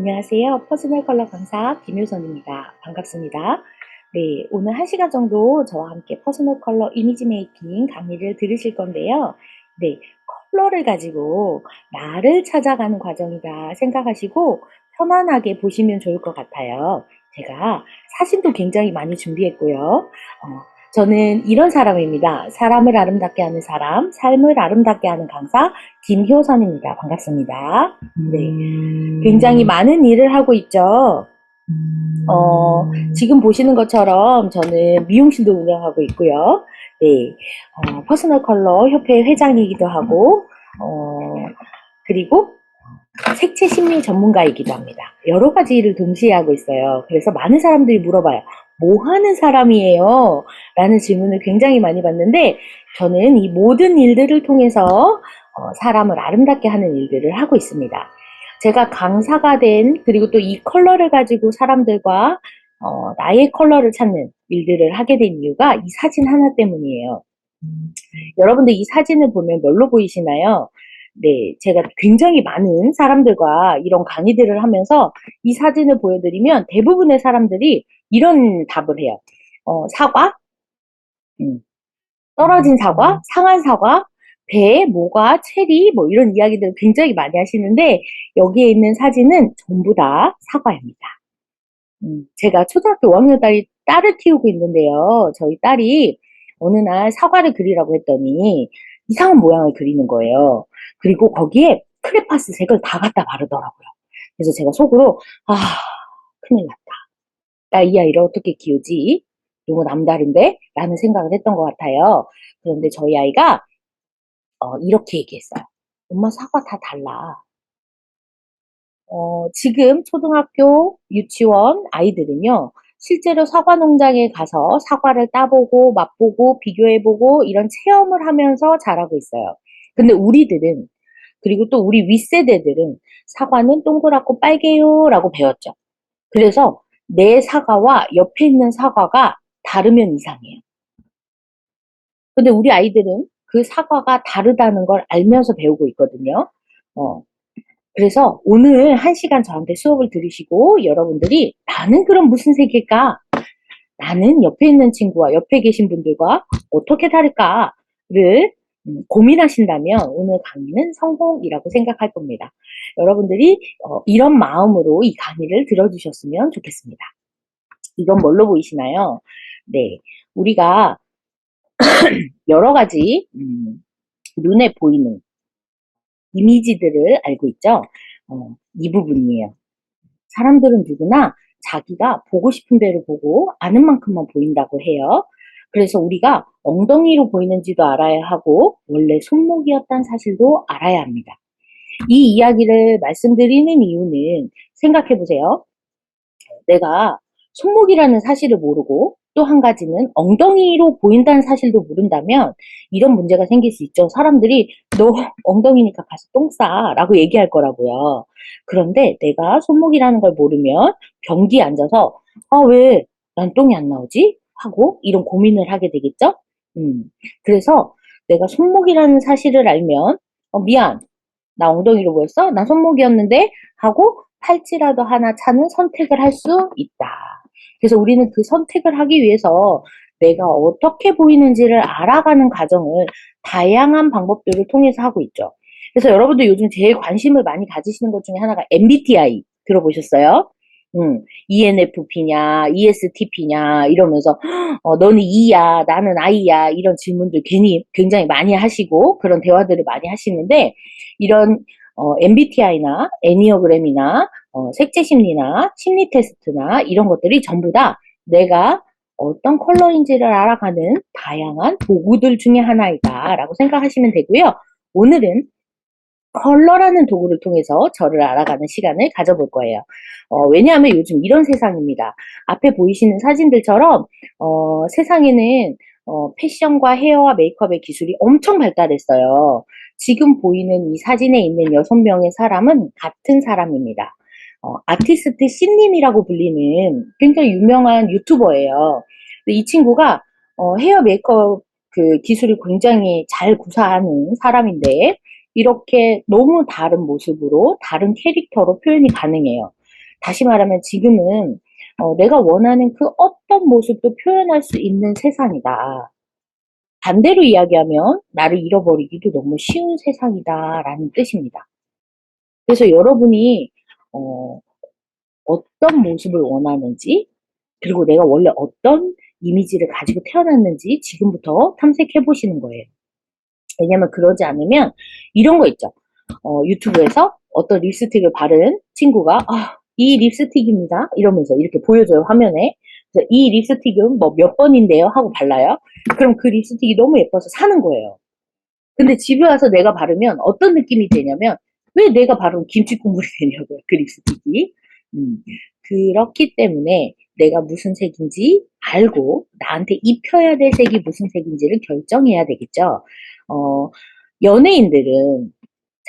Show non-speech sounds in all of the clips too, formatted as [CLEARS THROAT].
안녕하세요. 퍼스널 컬러 강사 김효선입니다. 반갑습니다. 네, 오늘 1시간 정도 저와 함께 퍼스널 컬러 이미지 메이킹 강의를 들으실 건데요. 네, 컬러를 가지고 나를 찾아가는 과정이다 생각하시고 편안하게 보시면 좋을 것 같아요. 제가 사진도 굉장히 많이 준비했고요. 어, 저는 이런 사람입니다. 사람을 아름답게 하는 사람, 삶을 아름답게 하는 강사 김효선입니다. 반갑습니다. 네. 굉장히 많은 일을 하고 있죠. 어, 지금 보시는 것처럼 저는 미용실도 운영하고 있고요. 네. 어, 퍼스널 컬러 협회 회장이기도 하고, 어, 그리고 색채 심리 전문가이기도 합니다. 여러 가지 일을 동시에 하고 있어요. 그래서 많은 사람들이 물어봐요. 뭐 하는 사람이에요? 라는 질문을 굉장히 많이 받는데, 저는 이 모든 일들을 통해서 어, 사람을 아름답게 하는 일들을 하고 있습니다. 제가 강사가 된, 그리고 또 이 컬러를 가지고 사람들과 어, 나의 컬러를 찾는 일들을 하게 된 이유가 이 사진 하나 때문이에요. 여러분들 이 사진을 보면 뭘로 보이시나요? 네, 제가 굉장히 많은 사람들과 이런 강의들을 하면서 이 사진을 보여드리면 대부분의 사람들이 이런 답을 해요. 어, 사과, 음, 떨어진 사과, 상한 사과, 배, 모과, 체리, 뭐 이런 이야기들을 굉장히 많이 하시는데 여기에 있는 사진은 전부 다 사과입니다. 음, 제가 초등학교 5학년 딸이 딸을 키우고 있는데요. 저희 딸이 어느 날 사과를 그리라고 했더니 이상한 모양을 그리는 거예요. 그리고 거기에 크레파스 색을 다 갖다 바르더라고요. 그래서 제가 속으로 아 큰일 났다. 나 이 아이를 어떻게 키우지? 너무 남다른데? 라는 생각을 했던 것 같아요. 그런데 저희 아이가 어, 이렇게 얘기했어요. 엄마 사과 다 달라. 어, 지금 초등학교, 유치원 아이들은요, 실제로 사과 농장에 가서 사과를 따보고, 맛보고, 비교해보고, 이런 체험을 하면서 자라고 있어요. 근데 우리들은, 그리고 또 우리 윗세대들은 사과는 동그랗고 빨개요 라고 배웠죠. 그래서 내 사과와 옆에 있는 사과가 다르면 이상해요. 근데 우리 아이들은 그 사과가 다르다는 걸 알면서 배우고 있거든요. 어. 그래서 오늘 한 시간 저한테 수업을 들으시고 여러분들이 나는 그럼 무슨 색일까? 나는 옆에 있는 친구와 옆에 계신 분들과 어떻게 다를까를 음, 고민하신다면 오늘 강의는 성공이라고 생각할 겁니다. 여러분들이 어, 이런 마음으로 이 강의를 들어주셨으면 좋겠습니다. 이건 뭘로 보이시나요? 네, 우리가 [CLEARS THROAT] 여러 가지 음, 눈에 보이는 이미지들을 알고 있죠. 어, 이 부분이에요. 사람들은 누구나 자기가 보고 싶은 대로 보고 아는 만큼만 보인다고 해요. 그래서 우리가 엉덩이로 보이는지도 알아야 하고 원래 손목이었다는 사실도 알아야 합니다. 이 이야기를 말씀드리는 이유는 생각해 보세요. 내가 손목이라는 사실을 모르고 또 한 가지는 엉덩이로 보인다는 사실도 모른다면 이런 문제가 생길 수 있죠. 사람들이 너 엉덩이니까 가서 똥 싸 라고 얘기할 거라고요. 그런데 내가 손목이라는 걸 모르면 변기에 앉아서 아 왜 난 똥이 안 나오지? 하고 이런 고민을 하게 되겠죠. 음, 그래서 내가 손목이라는 사실을 알면 어, 미안 나 엉덩이로 보였어? 나 손목이었는데 하고 팔찌라도 하나 차는 선택을 할 수 있다. 그래서 우리는 그 선택을 하기 위해서 내가 어떻게 보이는지를 알아가는 과정을 다양한 방법들을 통해서 하고 있죠. 그래서 여러분들 요즘 제일 관심을 많이 가지시는 것 중에 하나가 MBTI 들어보셨어요? 음, ENFP냐, ESTP냐, 이러면서, 어, 너는 E야, 나는 I야, 이런 질문들 괜히 굉장히 많이 하시고, 그런 대화들을 많이 하시는데, 이런, 어, MBTI나, 애니어그램이나, 어, 색채 심리나, 심리 테스트나, 이런 것들이 전부 다 내가 어떤 컬러인지를 알아가는 다양한 도구들 중에 하나이다, 라고 생각하시면 되고요. 오늘은 컬러라는 도구를 통해서 저를 알아가는 시간을 가져볼 거예요. 어, 왜냐하면 요즘 이런 세상입니다. 앞에 보이시는 사진들처럼 어, 세상에는 어, 패션과 헤어와 메이크업의 기술이 엄청 발달했어요. 지금 보이는 이 사진에 있는 여섯 명의 사람은 같은 사람입니다. 어, 아티스트 신님이라고 불리는 굉장히 유명한 유튜버예요. 이 친구가 어, 헤어 메이크업 그 기술이 굉장히 잘 구사하는 사람인데 이렇게 너무 다른 모습으로 다른 캐릭터로 표현이 가능해요. 다시 말하면 지금은 어, 내가 원하는 그 어떤 모습도 표현할 수 있는 세상이다. 반대로 이야기하면 나를 잃어버리기도 너무 쉬운 세상이다라는 뜻입니다. 그래서 여러분이 어, 어떤 모습을 원하는지 그리고 내가 원래 어떤 이미지를 가지고 태어났는지 지금부터 탐색해 보시는 거예요. 왜냐면 그러지 않으면 이런 거 있죠. 어, 유튜브에서 어떤 립스틱을 바른 친구가 아, 이 립스틱입니다. 이러면서 이렇게 보여줘요, 화면에. 이 립스틱은 뭐 몇 번인데요? 하고 발라요. 그럼 그 립스틱이 너무 예뻐서 사는 거예요. 근데 집에 와서 내가 바르면 어떤 느낌이 되냐면 왜 내가 바른 김치 국물이 [LAUGHS] 되냐고요, 그 립스틱이. 음, 그렇기 때문에 내가 무슨 색인지 알고 나한테 입혀야 될 색이 무슨 색인지를 결정해야 되겠죠. 어, 연예인들은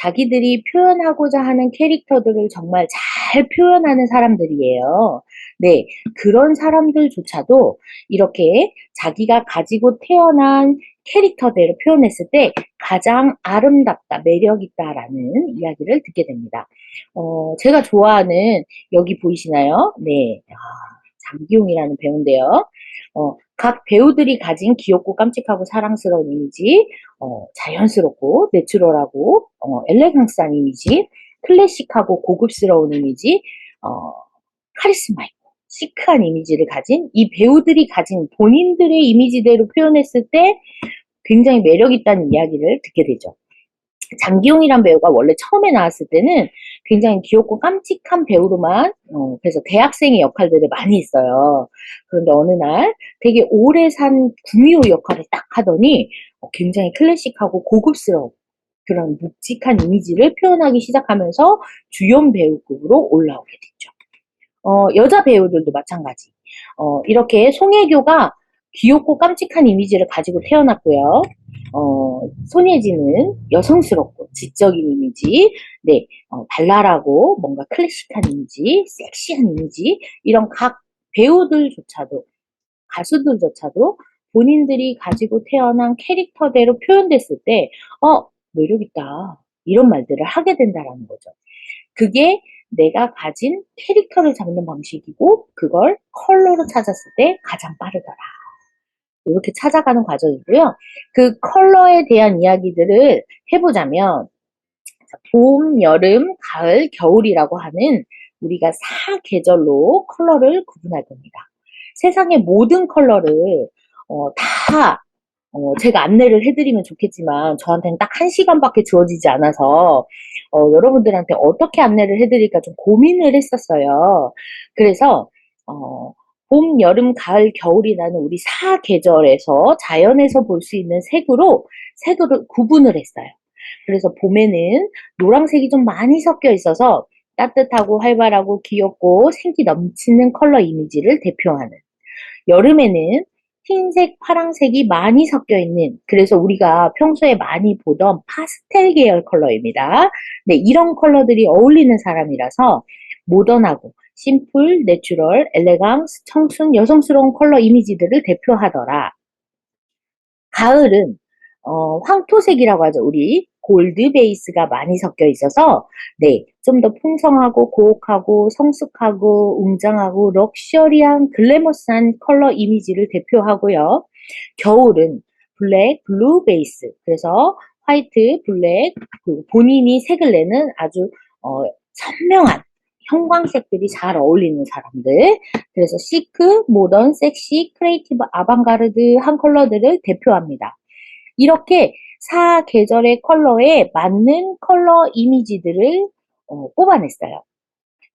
자기들이 표현하고자 하는 캐릭터들을 정말 잘 표현하는 사람들이에요. 네, 그런 사람들조차도 이렇게 자기가 가지고 태어난 캐릭터대로 표현했을 때 가장 아름답다, 매력있다라는 이야기를 듣게 됩니다. 어, 제가 좋아하는 여기 보이시나요? 네, 아, 장기용이라는 배우인데요. 어, 각 배우들이 가진 귀엽고 깜찍하고 사랑스러운 이미지, 어, 자연스럽고 내추럴하고 어, 엘레강스한 이미지, 클래식하고 고급스러운 이미지, 어, 카리스마 있고 시크한 이미지를 가진 이 배우들이 가진 본인들의 이미지대로 표현했을 때 굉장히 매력 있다는 이야기를 듣게 되죠. 장기용이란 배우가 원래 처음에 나왔을 때는 굉장히 귀엽고 깜찍한 배우로만 어, 그래서 대학생의 역할들을 많이 있어요. 그런데 어느 날 되게 오래 산 구미호 역할을 딱 하더니 어, 굉장히 클래식하고 고급스러운 그런 묵직한 이미지를 표현하기 시작하면서 주연 배우급으로 올라오게 됐죠. 어, 여자 배우들도 마찬가지. 어, 이렇게 송혜교가 귀엽고 깜찍한 이미지를 가지고 태어났고요. 어, 손예진은 여성스럽고 지적인 이미지, 네, 어, 발랄하고 뭔가 클래식한 이미지, 섹시한 이미지, 이런 각 배우들조차도, 가수들조차도 본인들이 가지고 태어난 캐릭터대로 표현됐을 때, 어, 매력있다. 이런 말들을 하게 된다라는 거죠. 그게 내가 가진 캐릭터를 잡는 방식이고, 그걸 컬러로 찾았을 때 가장 빠르더라. 이렇게 찾아가는 과정이고요. 그 컬러에 대한 이야기들을 해보자면 봄, 여름, 가을, 겨울이라고 하는 우리가 사계절로 컬러를 구분할 겁니다. 세상의 모든 컬러를 어, 다 어, 제가 안내를 해드리면 좋겠지만 저한테는 딱 한 시간밖에 주어지지 않아서 어, 여러분들한테 어떻게 안내를 해드릴까 좀 고민을 했었어요. 그래서 어, 봄, 여름, 가을, 겨울이라는 우리 사계절에서 자연에서 볼 수 있는 색으로 색으로 구분을 했어요. 그래서 봄에는 노란색이 좀 많이 섞여 있어서 따뜻하고 활발하고 귀엽고 생기 넘치는 컬러 이미지를 대표하는 여름에는 흰색, 파랑색이 많이 섞여 있는 그래서 우리가 평소에 많이 보던 파스텔 계열 컬러입니다. 네, 이런 컬러들이 어울리는 사람이라서 모던하고 심플, 내추럴, 엘레강스, 청순, 여성스러운 컬러 이미지들을 대표하더라. 가을은 어, 황토색이라고 하죠. 우리 골드 베이스가 많이 섞여 있어서 네, 좀 더 풍성하고 고혹하고 성숙하고 웅장하고 럭셔리한 글래머스한 컬러 이미지를 대표하고요. 겨울은 블랙, 블루 베이스 그래서 화이트, 블랙 그리고 본인이 색을 내는 아주 어, 선명한 형광색들이 잘 어울리는 사람들. 그래서 시크, 모던, 섹시, 크리에이티브, 아방가르드 한 컬러들을 대표합니다. 이렇게 사 계절의 컬러에 맞는 컬러 이미지들을 어, 뽑아냈어요.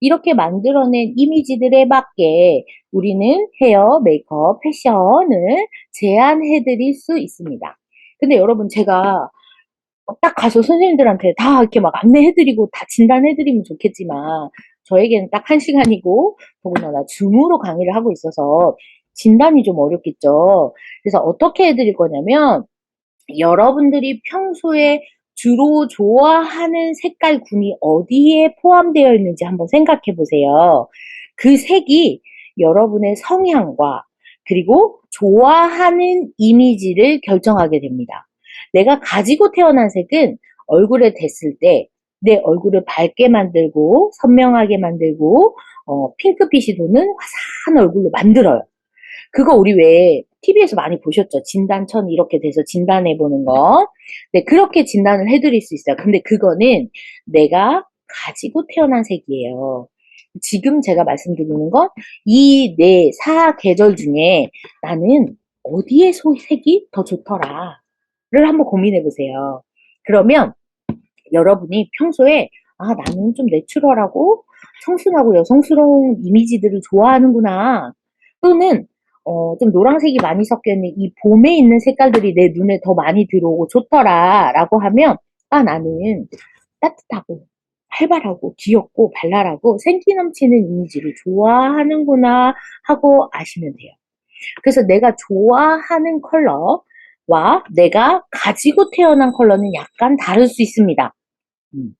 이렇게 만들어낸 이미지들에 맞게 우리는 헤어, 메이크업, 패션을 제안해 드릴 수 있습니다. 근데 여러분 제가 딱 가서 선생님들한테 다 이렇게 막 안내해드리고 다 진단해드리면 좋겠지만 저에게는 딱 한 시간이고 더군다나 줌으로 강의를 하고 있어서 진단이 좀 어렵겠죠. 그래서 어떻게 해드릴 거냐면 여러분들이 평소에 주로 좋아하는 색깔 군이 어디에 포함되어 있는지 한번 생각해 보세요. 그 색이 여러분의 성향과 그리고 좋아하는 이미지를 결정하게 됩니다. 내가 가지고 태어난 색은 얼굴에 댔을 때 내 얼굴을 밝게 만들고 선명하게 만들고 어, 핑크빛이 도는 화사한 얼굴로 만들어요. 그거 우리 왜 TV에서 많이 보셨죠? 진단천 이렇게 돼서 진단해 보는 거. 네, 그렇게 진단을 해드릴 수 있어요. 근데 그거는 내가 가지고 태어난 색이에요. 지금 제가 말씀드리는 건 이 네 사 계절 중에 나는 어디에 소 색이 더 좋더라. 를 한번 고민해 보세요. 그러면 여러분이 평소에 아, 나는 좀 내추럴하고 청순하고 여성스러운 이미지들을 좋아하는구나. 또는 어, 좀 노란색이 많이 섞여 있는 이 봄에 있는 색깔들이 내 눈에 더 많이 들어오고 좋더라. 라고 하면 아, 나는 따뜻하고 활발하고 귀엽고 발랄하고 생기 넘치는 이미지를 좋아하는구나 하고 아시면 돼요. 그래서 내가 좋아하는 컬러 와 내가 가지고 태어난 컬러는 약간 다를 수 있습니다. 음.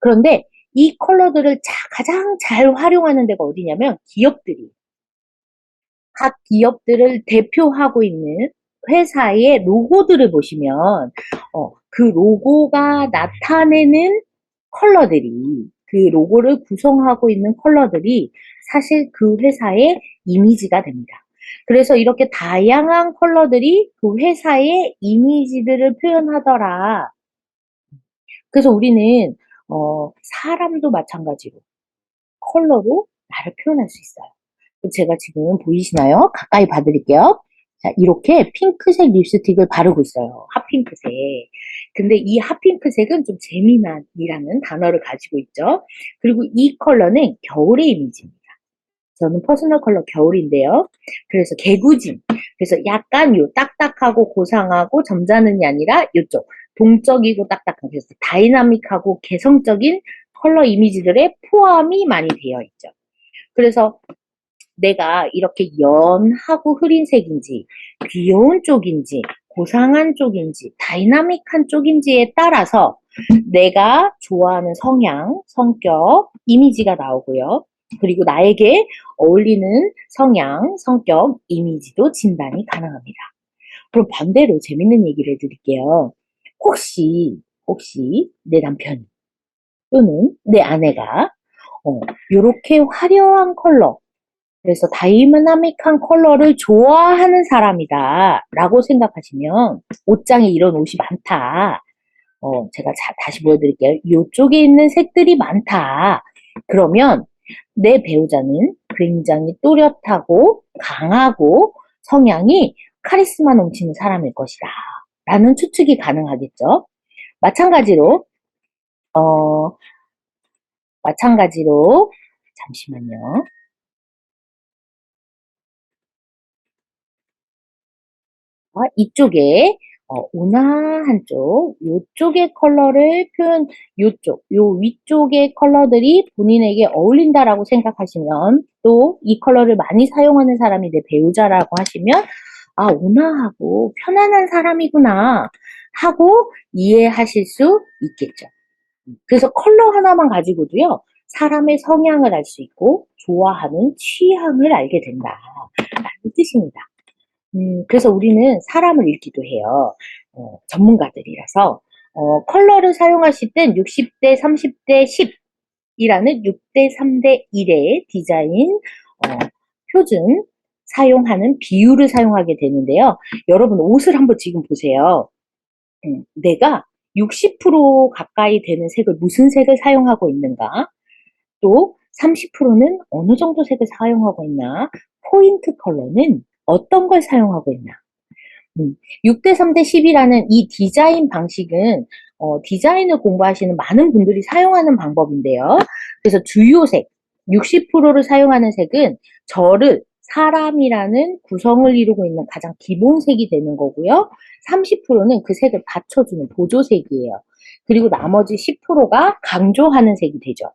그런데 이 컬러들을 자, 가장 잘 활용하는 데가 어디냐면 기업들이 각 기업들을 대표하고 있는 회사의 로고들을 보시면 어, 그 로고가 나타내는 컬러들이 그 로고를 구성하고 있는 컬러들이 사실 그 회사의 이미지가 됩니다. 그래서 이렇게 다양한 컬러들이 그 회사의 이미지들을 표현하더라. 그래서 우리는 어, 사람도 마찬가지로 컬러로 나를 표현할 수 있어요. 제가 지금 보이시나요? 가까이 봐드릴게요. 자, 이렇게 핑크색 립스틱을 바르고 있어요. 핫핑크색. 근데 이 핫핑크색은 좀 재미난이라는 단어를 가지고 있죠. 그리고 이 컬러는 겨울의 이미지입니다. 저는 퍼스널 컬러 겨울인데요. 그래서 개구짐. 그래서 약간 요 딱딱하고 고상하고 점잖은이 아니라 요쪽 동적이고 딱딱한 그래서 다이나믹하고 개성적인 컬러 이미지들의 포함이 많이 되어 있죠. 그래서 내가 이렇게 연하고 흐린 색인지 귀여운 쪽인지 고상한 쪽인지 다이나믹한 쪽인지에 따라서 내가 좋아하는 성향, 성격, 이미지가 나오고요. 그리고 나에게 어울리는 성향, 성격, 이미지도 진단이 가능합니다. 그럼 반대로 재밌는 얘기를 해드릴게요. 혹시, 혹시 내 남편 또는 내 아내가 어, 이렇게 화려한 컬러, 그래서 다이나믹한 컬러를 좋아하는 사람이다 라고 생각하시면 옷장에 이런 옷이 많다. 어, 제가 자, 다시 보여드릴게요. 이쪽에 있는 색들이 많다. 그러면 내 배우자는 굉장히 또렷하고 강하고 성향이 카리스마 넘치는 사람일 것이다. 라는 추측이 가능하겠죠. 마찬가지로, 어, 마찬가지로, 잠시만요. 이쪽에 어, 온화한 쪽, 요쪽의 컬러를 표현, 요쪽, 요 위쪽의 컬러들이 본인에게 어울린다라고 생각하시면 또 이 컬러를 많이 사용하는 사람이 내 배우자라고 하시면 아, 온화하고 편안한 사람이구나 하고 이해하실 수 있겠죠. 그래서 컬러 하나만 가지고도요, 사람의 성향을 알 수 있고 좋아하는 취향을 알게 된다라는 뜻입니다. 음, 그래서 우리는 사람을 읽기도 해요. 어, 전문가들이라서 어, 컬러를 사용하실 땐 60대, 30대, 10이라는 6대, 3대 1의 디자인 어, 표준 사용하는 비율을 사용하게 되는데요. 여러분 옷을 한번 지금 보세요. 음, 내가 60% 가까이 되는 색을 무슨 색을 사용하고 있는가? 또 30%는 어느 정도 색을 사용하고 있나? 포인트 컬러는 어떤 걸 사용하고 있나. 음, 6대 3대 10이라는 이 디자인 방식은 어, 디자인을 공부하시는 많은 분들이 사용하는 방법인데요. 그래서 주요 색, 60%를 사용하는 색은 저를 사람이라는 구성을 이루고 있는 가장 기본색이 되는 거고요. 30%는 그 색을 받쳐주는 보조색이에요. 그리고 나머지 10%가 강조하는 색이 되죠.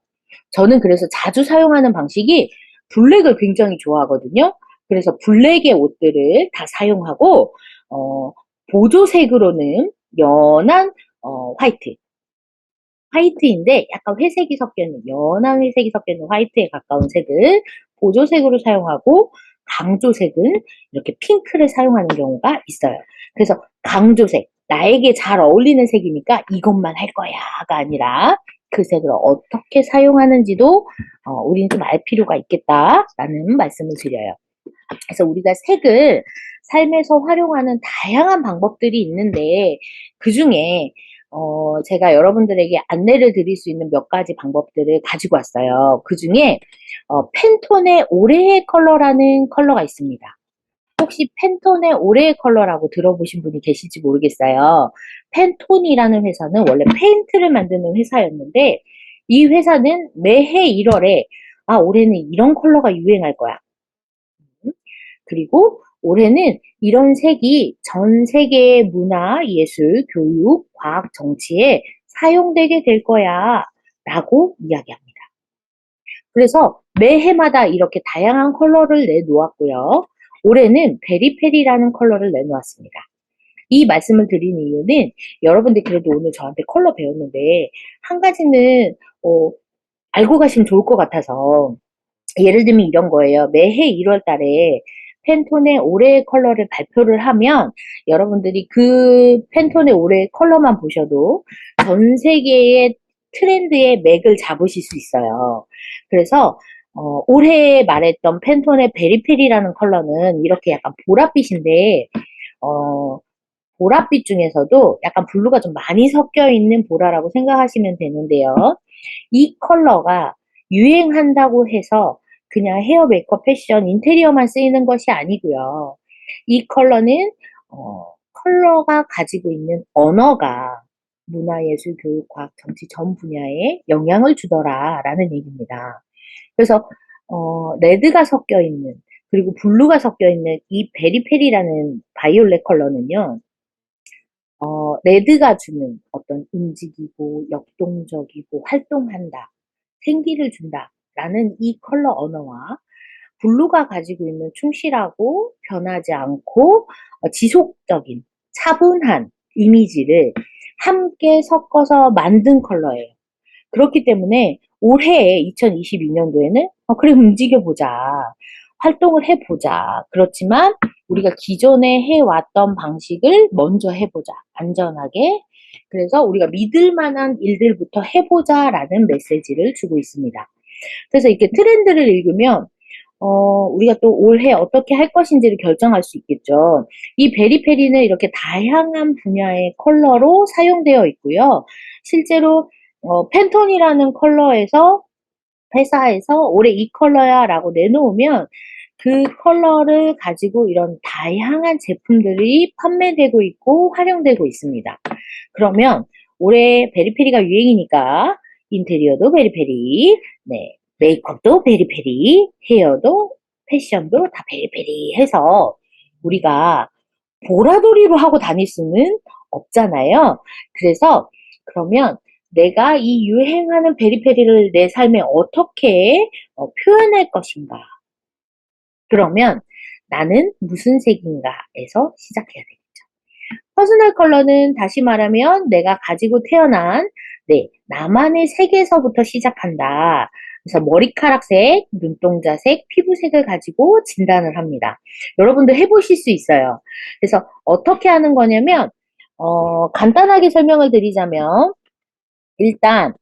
저는 그래서 자주 사용하는 방식이 블랙을 굉장히 좋아하거든요. 그래서 블랙의 옷들을 다 사용하고 어, 보조색으로는 연한 어, 화이트 화이트인데 약간 회색이 섞여있는 연한 회색이 섞여있는 화이트에 가까운 색을 보조색으로 사용하고 강조색은 이렇게 핑크를 사용하는 경우가 있어요. 그래서 강조색, 나에게 잘 어울리는 색이니까 이것만 할 거야가 아니라 그 색을 어떻게 사용하는지도 어, 우리는 좀 알 필요가 있겠다라는 말씀을 드려요. 그래서 우리가 색을 삶에서 활용하는 다양한 방법들이 있는데 그 중에 어, 제가 여러분들에게 안내를 드릴 수 있는 몇 가지 방법들을 가지고 왔어요. 그 중에 어, 팬톤의 올해의 컬러라는 컬러가 있습니다. 혹시 팬톤의 올해의 컬러라고 들어보신 분이 계실지 모르겠어요. 팬톤이라는 회사는 원래 페인트를 만드는 회사였는데 이 회사는 매해 1월에 아 올해는 이런 컬러가 유행할 거야. 음, 그리고 올해는 이런 색이 전 세계의 문화, 예술, 교육, 과학, 정치에 사용되게 될 거야 라고 이야기합니다. 그래서 매해마다 이렇게 다양한 컬러를 내놓았고요. 올해는 베리페리라는 컬러를 내놓았습니다. 이 말씀을 드린 이유는 여러분들 그래도 오늘 저한테 컬러 배웠는데 한 가지는 어, 알고 가시면 좋을 것 같아서 예를 들면 이런 거예요. 매해 1월 달에 팬톤의 올해의 컬러를 발표를 하면 여러분들이 그 팬톤의 올해의 컬러만 보셔도 전 세계의 트렌드의 맥을 잡으실 수 있어요. 그래서 어, 올해 말했던 팬톤의 베리페리라는 컬러는 이렇게 약간 보랏빛인데 어, 보랏빛 중에서도 약간 블루가 좀 많이 섞여 있는 보라라고 생각하시면 되는데요. 이 컬러가 유행한다고 해서 그냥 헤어 메이크업 패션 인테리어만 쓰이는 것이 아니고요. 이 컬러는 어, 컬러가 가지고 있는 언어가 문화예술, 교육, 과학, 정치 전 분야에 영향을 주더라라는 얘기입니다. 그래서 어, 레드가 섞여 있는 그리고 블루가 섞여 있는 이 베리페리라는 바이올렛 컬러는요. 어, 레드가 주는 어떤 움직이고 역동적이고 활동한다, 생기를 준다 라는 이 컬러 언어와 블루가 가지고 있는 충실하고 변하지 않고 어, 지속적인 차분한 이미지를 함께 섞어서 만든 컬러예요. 그렇기 때문에 올해 2022년도에는 어, 그래 움직여보자. 활동을 해보자. 그렇지만 우리가 기존에 해왔던 방식을 먼저 해보자. 안전하게. 그래서 우리가 믿을 만한 일들부터 해보자 라는 메시지를 주고 있습니다. 그래서 이렇게 트렌드를 읽으면 어, 우리가 또 올해 어떻게 할 것인지를 결정할 수 있겠죠. 이 베리페리는 이렇게 다양한 분야의 컬러로 사용되어 있고요. 실제로 어, 팬톤이라는 컬러에서 회사에서 올해 이 컬러야 라고 내놓으면 그 컬러를 가지고 이런 다양한 제품들이 판매되고 있고 활용되고 있습니다. 그러면 올해 베리페리가 유행이니까 인테리어도 베리페리, 네, 메이크업도 베리페리, 헤어도 패션도 다 베리페리 해서 우리가 보라돌이로 하고 다닐 수는 없잖아요. 그래서 그러면 내가 이 유행하는 베리페리를 내 삶에 어떻게 어, 표현할 것인가. 그러면 나는 무슨 색인가에서 시작해야 되겠죠. 퍼스널 컬러는 다시 말하면 내가 가지고 태어난 네, 나만의 색에서부터 시작한다. 그래서 머리카락색, 눈동자색, 피부색을 가지고 진단을 합니다. 여러분들 해보실 수 있어요. 그래서 어떻게 하는 거냐면 어, 간단하게 설명을 드리자면 일단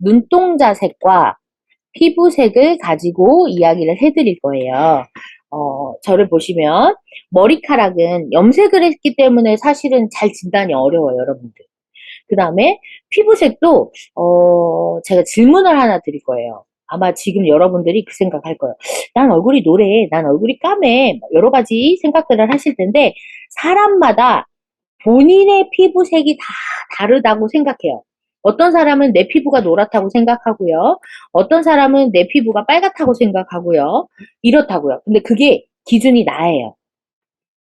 눈동자색과 피부색을 가지고 이야기를 해드릴 거예요. 어, 저를 보시면 머리카락은 염색을 했기 때문에 사실은 잘 진단이 어려워요, 여러분들. 그 다음에 피부색도 어, 제가 질문을 하나 드릴 거예요. 아마 지금 여러분들이 그 생각할 거예요. 난 얼굴이 노래, 난 얼굴이 까매, 여러 가지 생각들을 하실 텐데 사람마다 본인의 피부색이 다 다르다고 생각해요. 어떤 사람은 내 피부가 노랗다고 생각하고요. 어떤 사람은 내 피부가 빨갛다고 생각하고요. 이렇다고요. 근데 그게 기준이 나예요.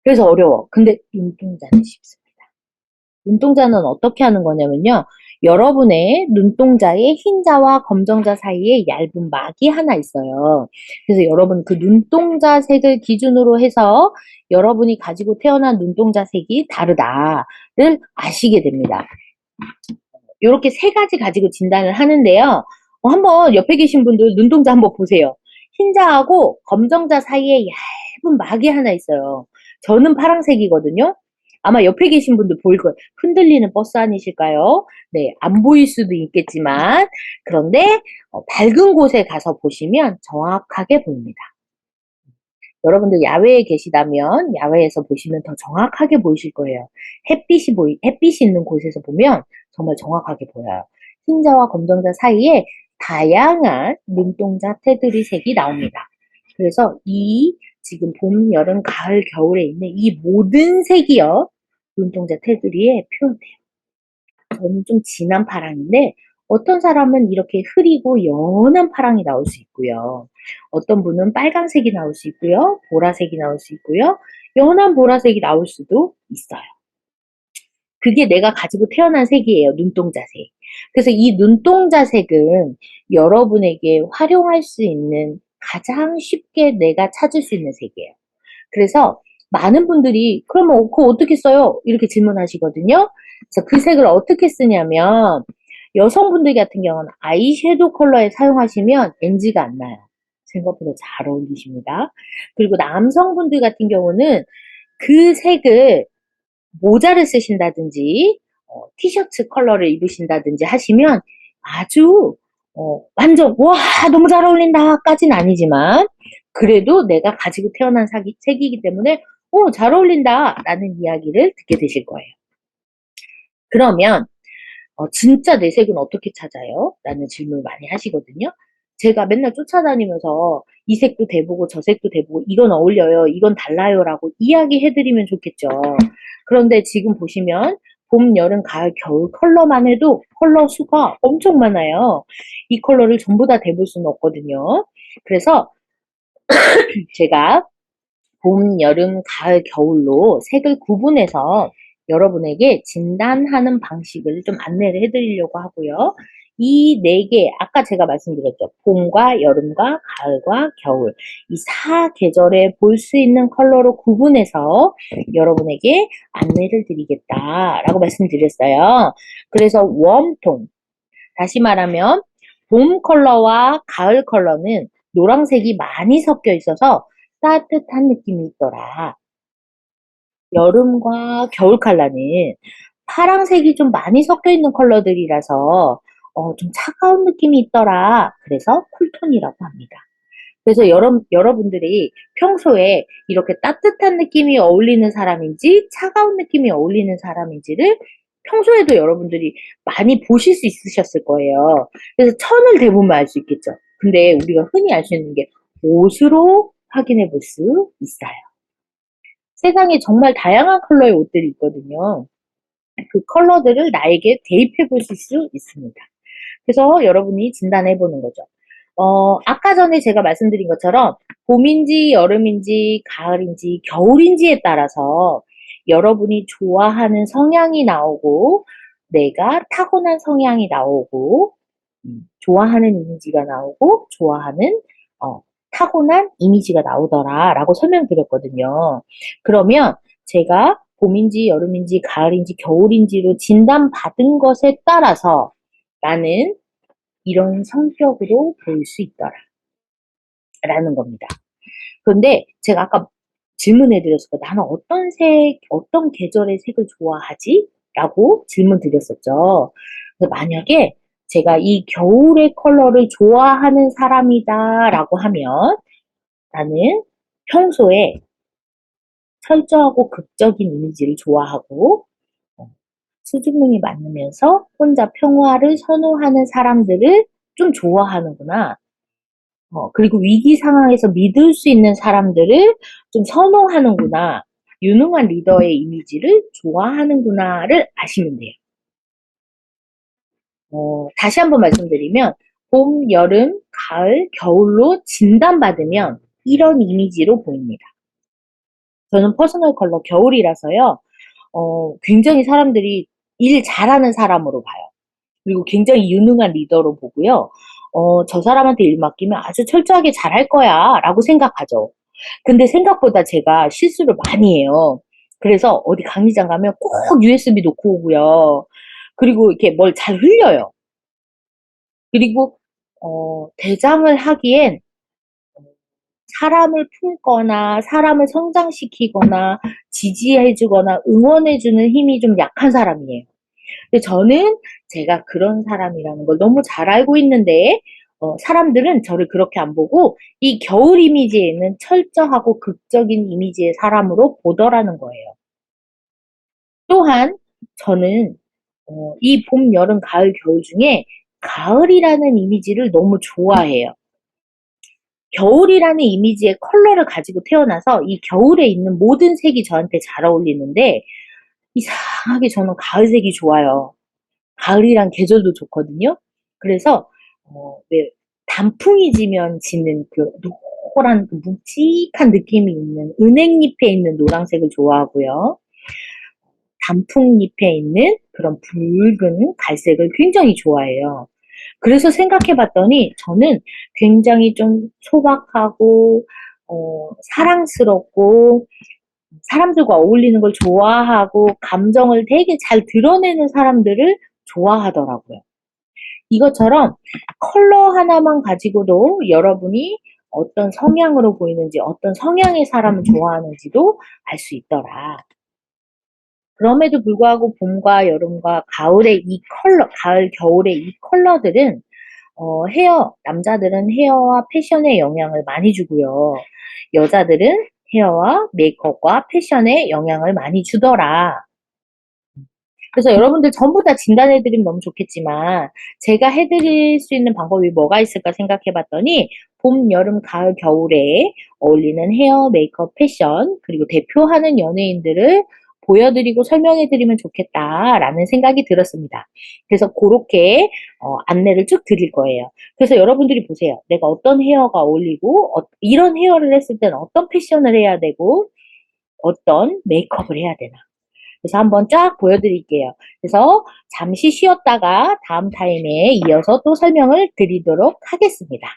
그래서 어려워. 근데 눈동자는 쉽습니다. 눈동자는 어떻게 하는 거냐면요. 여러분의 눈동자의 흰자와 검정자 사이에 얇은 막이 하나 있어요. 그래서 여러분 그 눈동자 색을 기준으로 해서 여러분이 가지고 태어난 눈동자 색이 다르다를 아시게 됩니다. 이렇게 세 가지 가지고 진단을 하는데요. 어, 한번 옆에 계신 분들 눈동자 한번 보세요. 흰자하고 검정자 사이에 얇은 막이 하나 있어요. 저는 파랑색이거든요. 아마 옆에 계신 분들 보일 거예요. 흔들리는 버스 아니실까요? 네, 안 보일 수도 있겠지만, 그런데 어, 밝은 곳에 가서 보시면 정확하게 보입니다. 여러분들 야외에 계시다면 야외에서 보시면 더 정확하게 보이실 거예요. 햇빛이 보이, 햇빛이 있는 곳에서 보면 정말 정확하게 보여요. 흰자와 검정자 사이에 다양한 눈동자 테두리 색이 나옵니다. 그래서 이 지금 봄, 여름, 가을, 겨울에 있는 이 모든 색이요. 눈동자 테두리에 표현돼요. 저는 좀 진한 파랑인데 어떤 사람은 이렇게 흐리고 연한 파랑이 나올 수 있고요. 어떤 분은 빨간색이 나올 수 있고요. 보라색이 나올 수 있고요. 연한 보라색이 나올 수도 있어요. 그게 내가 가지고 태어난 색이에요. 눈동자색. 그래서 이 눈동자색은 여러분에게 활용할 수 있는 가장 쉽게 내가 찾을 수 있는 색이에요. 그래서 많은 분들이 그러면 그거 어떻게 써요? 이렇게 질문하시거든요. 그래서 그 색을 어떻게 쓰냐면 여성분들 같은 경우는 아이섀도우 컬러에 사용하시면 NG가 안 나요. 생각보다 잘 어울리십니다. 그리고 남성분들 같은 경우는 그 색을 모자를 쓰신다든지 어, 티셔츠 컬러를 입으신다든지 하시면 아주 어, 완전 와 너무 잘 어울린다까지는 아니지만 그래도 내가 가지고 태어난 사기, 색이기 때문에 오, 잘 어울린다 라는 이야기를 듣게 되실 거예요. 그러면 어, 진짜 내 색은 어떻게 찾아요? 라는 질문을 많이 하시거든요. 제가 맨날 쫓아다니면서 이 색도 대보고 저 색도 대보고 이건 어울려요, 이건 달라요 라고 이야기해드리면 좋겠죠. 그런데 지금 보시면 봄, 여름, 가을, 겨울 컬러만 해도 컬러 수가 엄청 많아요. 이 컬러를 전부 다 대볼 수는 없거든요. 그래서 [CLEARS THROAT] 제가 봄, 여름, 가을, 겨울로 색을 구분해서 여러분에게 진단하는 방식을 좀 안내를 해드리려고 하고요. 이 네 개, 아까 제가 말씀드렸죠. 봄과 여름과 가을과 겨울. 이 사 계절에 볼 수 있는 컬러로 구분해서 여러분에게 안내를 드리겠다라고 말씀드렸어요. 그래서 웜톤. 다시 말하면 봄 컬러와 가을 컬러는 노란색이 많이 섞여 있어서 따뜻한 느낌이 있더라. 여름과 겨울 컬러는 파랑색이 좀 많이 섞여 있는 컬러들이라서 어, 좀 차가운 느낌이 있더라. 그래서 쿨톤이라고 합니다. 그래서 여러, 여러분들이 평소에 이렇게 따뜻한 느낌이 어울리는 사람인지 차가운 느낌이 어울리는 사람인지를 평소에도 여러분들이 많이 보실 수 있으셨을 거예요. 그래서 천을 대보면 알 수 있겠죠. 근데 우리가 흔히 알 수 있는 게 옷으로 확인해 볼 수 있어요. 세상에 정말 다양한 컬러의 옷들이 있거든요. 그 컬러들을 나에게 대입해 보실 수 있습니다. 그래서 여러분이 진단해 보는 거죠. 어, 아까 전에 제가 말씀드린 것처럼 봄인지 여름인지 가을인지 겨울인지에 따라서 여러분이 좋아하는 성향이 나오고 내가 타고난 성향이 나오고 음, 좋아하는 이미지가 나오고 좋아하는 어, 타고난 이미지가 나오더라 라고 설명드렸거든요. 그러면 제가 봄인지 여름인지 가을인지 겨울인지로 진단받은 것에 따라서 나는 이런 성격으로 보일 수 있더라 라는 겁니다. 그런데 제가 아까 질문해 드렸을 때 나는 어떤 색, 어떤 계절의 색을 좋아하지? 라고 질문 드렸었죠. 만약에 제가 이 겨울의 컬러를 좋아하는 사람이다 라고 하면 나는 평소에 철저하고 극적인 이미지를 좋아하고 어, 수줍음이 많으면서 혼자 평화를 선호하는 사람들을 좀 좋아하는구나. 어, 그리고 위기 상황에서 믿을 수 있는 사람들을 좀 선호하는구나. 유능한 리더의 이미지를 좋아하는구나를 아시면 돼요. 어, 다시 한번 말씀드리면 봄, 여름, 가을, 겨울로 진단받으면 이런 이미지로 보입니다. 저는 퍼스널 컬러 겨울이라서요. 어, 굉장히 사람들이 일 잘하는 사람으로 봐요. 그리고 굉장히 유능한 리더로 보고요. 어, 저 사람한테 일 맡기면 아주 철저하게 잘할 거야 라고 생각하죠. 근데 생각보다 제가 실수를 많이 해요. 그래서 어디 강의장 가면 꼭 USB 놓고 오고요. 그리고 이렇게 뭘 잘 흘려요. 그리고 어, 대장을 하기엔 사람을 품거나 사람을 성장시키거나 지지해주거나 응원해주는 힘이 좀 약한 사람이에요. 근데 저는 제가 그런 사람이라는 걸 너무 잘 알고 있는데 어, 사람들은 저를 그렇게 안 보고 이 겨울 이미지에 있는 철저하고 극적인 이미지의 사람으로 보더라는 거예요. 또한 저는 어, 이 봄, 여름, 가을, 겨울 중에 가을이라는 이미지를 너무 좋아해요. 겨울이라는 이미지의 컬러를 가지고 태어나서 이 겨울에 있는 모든 색이 저한테 잘 어울리는데 이상하게 저는 가을색이 좋아요. 가을이란 계절도 좋거든요. 그래서 어, 왜 단풍이 지면 지는 그 노란 그 묵직한 느낌이 있는 은행잎에 있는 노란색을 좋아하고요. 단풍잎에 있는 그런 붉은 갈색을 굉장히 좋아해요. 그래서 생각해 봤더니 저는 굉장히 좀 소박하고 어, 사랑스럽고 사람들과 어울리는 걸 좋아하고 감정을 되게 잘 드러내는 사람들을 좋아하더라고요. 이것처럼 컬러 하나만 가지고도 여러분이 어떤 성향으로 보이는지 어떤 성향의 사람을 좋아하는지도 알 수 있더라. 그럼에도 불구하고 봄과 여름과 가을의 이 컬러, 가을, 겨울의 이 컬러들은 어, 헤어, 남자들은 헤어와 패션에 영향을 많이 주고요. 여자들은 헤어와 메이크업과 패션에 영향을 많이 주더라. 그래서 여러분들 전부 다 진단해드리면 너무 좋겠지만 제가 해드릴 수 있는 방법이 뭐가 있을까 생각해 봤더니 봄, 여름, 가을, 겨울에 어울리는 헤어, 메이크업, 패션 그리고 대표하는 연예인들을 보여드리고 설명해드리면 좋겠다라는 생각이 들었습니다. 그래서 그렇게 어, 안내를 쭉 드릴 거예요. 그래서 여러분들이 보세요. 내가 어떤 헤어가 어울리고 어, 이런 헤어를 했을 때는 어떤 패션을 해야 되고 어떤 메이크업을 해야 되나 그래서 한번 쫙 보여드릴게요. 그래서 잠시 쉬었다가 다음 타임에 이어서 또 설명을 드리도록 하겠습니다.